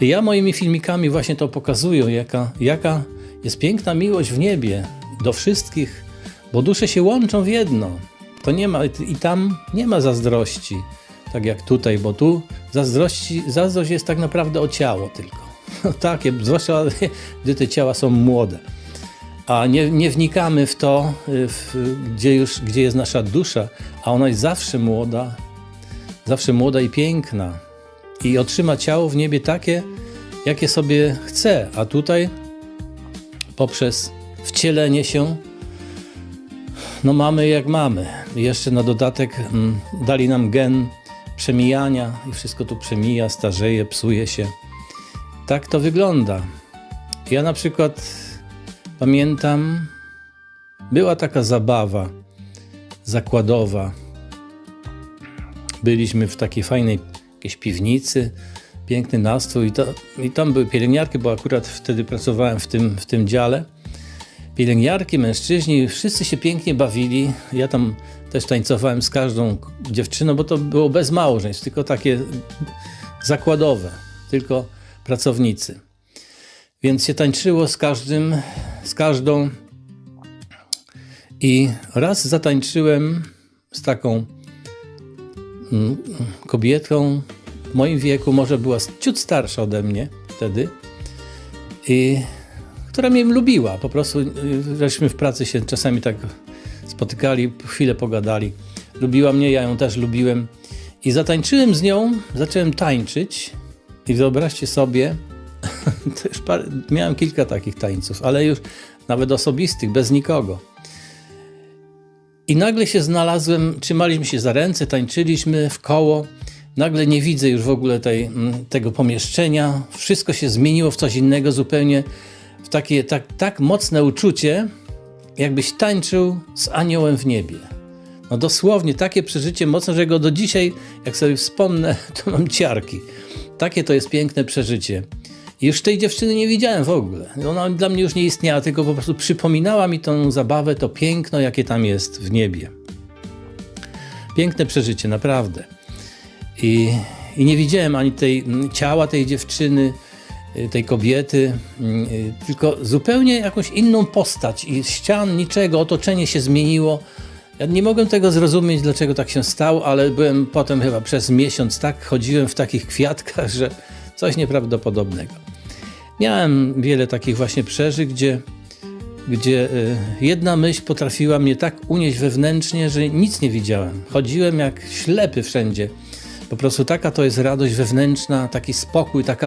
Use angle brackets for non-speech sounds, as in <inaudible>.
Ja moimi filmikami właśnie to pokazuję, jaka, jaka jest piękna miłość w niebie do wszystkich, bo dusze się łączą w jedno. To nie ma, i tam nie ma zazdrości, tak jak tutaj, bo tu zazdrości, zazdrość jest tak naprawdę o ciało tylko. <laughs> Takie, zwłaszcza <laughs> gdy te ciała są młode. A nie, nie wnikamy w to, y, w, gdzie już gdzie jest nasza dusza, a ona jest zawsze młoda, zawsze młoda i piękna. I otrzyma ciało w niebie takie, jakie sobie chce. A tutaj poprzez wcielenie się, no mamy jak mamy. Jeszcze na dodatek mm, dali nam gen przemijania i wszystko tu przemija, starzeje, psuje się. Tak to wygląda. Ja na przykład pamiętam, była taka zabawa zakładowa. Byliśmy w takiej fajnej jakiejś piwnicy, piękny nastrój i, to, i tam były pielęgniarki, bo akurat wtedy pracowałem w tym, w tym dziale. Pielęgniarki, mężczyźni, wszyscy się pięknie bawili. Ja tam też tańcowałem z każdą dziewczyną, bo to było bez małżeństw, tylko takie zakładowe, tylko pracownicy. Więc się tańczyło z każdym, z każdą. I raz zatańczyłem z taką kobietą w moim wieku, może była ciut starsza ode mnie wtedy, i która mnie lubiła. Po prostu y, żeśmy w pracy się czasami tak spotykali, chwilę pogadali. Lubiła mnie, ja ją też lubiłem. I zatańczyłem z nią, zacząłem tańczyć i wyobraźcie sobie, <laughs> parę, miałem kilka takich tańców, ale już nawet osobistych, bez nikogo. I nagle się znalazłem, trzymaliśmy się za ręce, tańczyliśmy w koło. Nagle nie widzę już w ogóle tej, mm, tego pomieszczenia. Wszystko się zmieniło w coś innego, zupełnie w takie tak, tak mocne uczucie, jakbyś tańczył z aniołem w niebie. No dosłownie takie przeżycie mocne, że go do dzisiaj, jak sobie wspomnę, <laughs> to mam ciarki. Takie to jest piękne przeżycie. Już tej dziewczyny nie widziałem w ogóle. Ona dla mnie już nie istniała, tylko po prostu przypominała mi tą zabawę, to piękno, jakie tam jest w niebie. Piękne przeżycie, naprawdę. I, i nie widziałem ani tej mm, ciała tej dziewczyny, y, tej kobiety, mm, y, tylko zupełnie jakąś inną postać i ścian, niczego, otoczenie się zmieniło. Ja nie mogłem tego zrozumieć, dlaczego tak się stało, ale byłem potem chyba przez miesiąc tak, chodziłem w takich kwiatkach, że coś nieprawdopodobnego. Miałem wiele takich właśnie przeżyć, gdzie, gdzie y, jedna myśl potrafiła mnie tak unieść wewnętrznie, że nic nie widziałem. Chodziłem jak ślepy wszędzie. Po prostu taka to jest radość wewnętrzna, taki spokój, taka